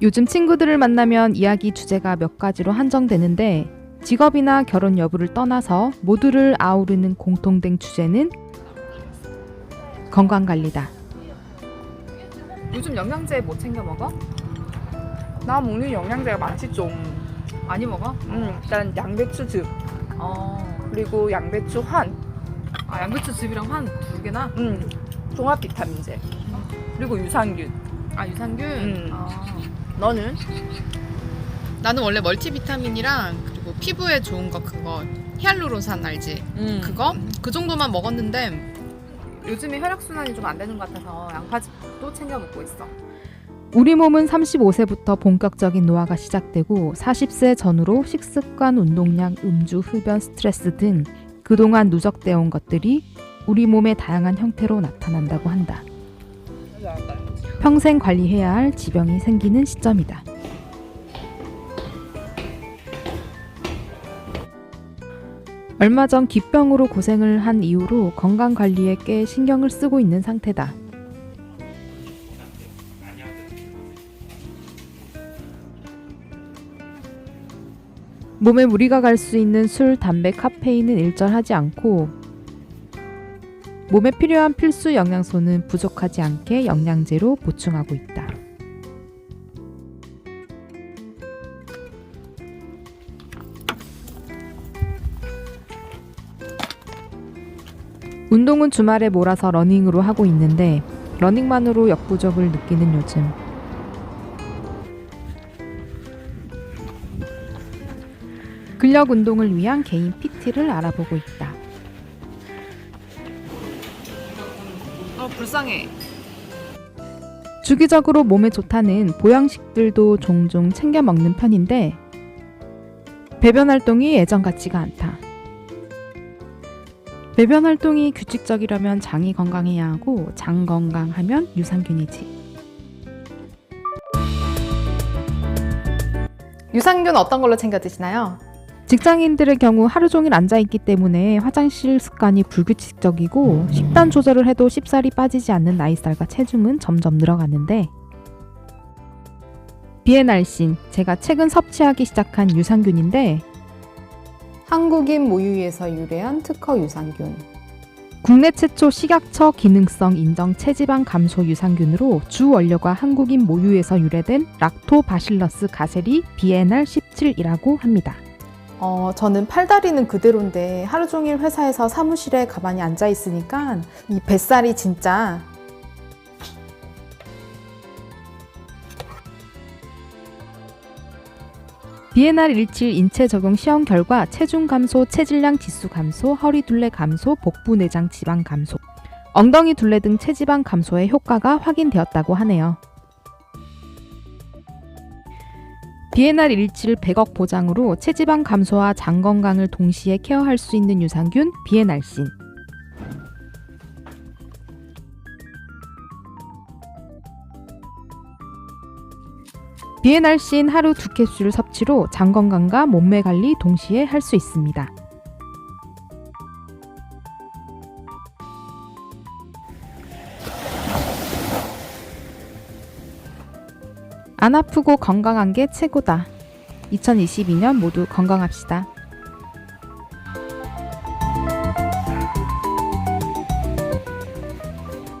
요즘 친구들을 만나면 이야기 주제가 몇 가지로 한정되는데 직업이나 결혼 여부를 떠나서 모두를 아우르는 공통된 주제는 건강 관리다. 요즘 영양제 뭐 챙겨 먹어? 나 먹는 영양제가 많지 좀. 많이 먹어? 음, 일단 양배추즙 어. 그리고 양배추 환, 아, 양배추 즙이랑 한두 개나? 음, 종합 비타민제 그리고 유산균. 아, 유산균? 음. 아. 너는? 나는 원래 멀티비타민이랑 그리고 피부에 좋은 거 그거 히알루론산 알지? 음. 그거 그 정도만 먹었는데 요즘에 혈액순환이 좀 안 되는 것 같아서 양파즙도 챙겨 먹고 있어. 우리 몸은 35세부터 본격적인 노화가 시작되고 40세 전후로 식습관, 운동량, 음주, 흡연, 스트레스 등 그동안 누적되어 온 것들이 우리 몸의 다양한 형태로 나타난다고 한다. 평생 관리해야 할 지병이 생기는 시점이다. 얼마 전 기병으로 고생을 한 이후로 건강 관리에 꽤 신경을 쓰고 있는 상태다. 몸에 무리가 갈 수 있는 술, 담배, 카페인은 일절하지 않고 몸에 필요한 필수 영양소는 부족하지 않게 영양제로 보충하고 있다. 운동은 주말에 몰아서 러닝으로 하고 있는데 러닝만으로 역부족을 느끼는 요즘. 근력 운동을 위한 개인 PT를 알아보고 있다. 어 불쌍해. 주기적으로 몸에 좋다는 보양식들도 종종 챙겨 먹는 편인데 배변 활동이 예전 같지가 않다. 배변 활동이 규칙적이려면 장이 건강해야 하고 장 건강하면 유산균이지. 유산균 어떤 걸로 챙겨 드시나요? 직장인들의 경우 하루 종일 앉아 있기 때문에 화장실 습관이 불규칙적이고 식단 조절을 해도 쉽사리 빠지지 않는 나이살과 체중은 점점 늘어가는데 비엔알신 제가 최근 섭취하기 시작한 유산균인데 한국인 모유에서 유래한 특허 유산균. 국내 최초 식약처 기능성 인정 체지방 감소 유산균으로 주 원료가 한국인 모유에서 유래된 락토바실러스 가세리 비엔알 17이라고 합니다. 어, 저는 팔다리는 그대로인데 하루 종일 회사에서 사무실에 가만히 앉아 있으니까 이 뱃살이 진짜 비엔알 17 인체 적용 시험 결과 체중 감소, 체질량 지수 감소, 허리 둘레 감소, 복부 내장 지방 감소, 엉덩이 둘레 등 체지방 감소의 효과가 확인되었다고 하네요. 비엔알 17 100억 보장으로 체지방 감소와 장 건강을 동시에 케어할 수 있는 유산균 비엔알신. 비엔알신 하루 두 캡슐 섭취로 장 건강과 몸매 관리 동시에 할 수 있습니다. 안 아프고 건강한 게 최고다. 2022년 모두 건강합시다.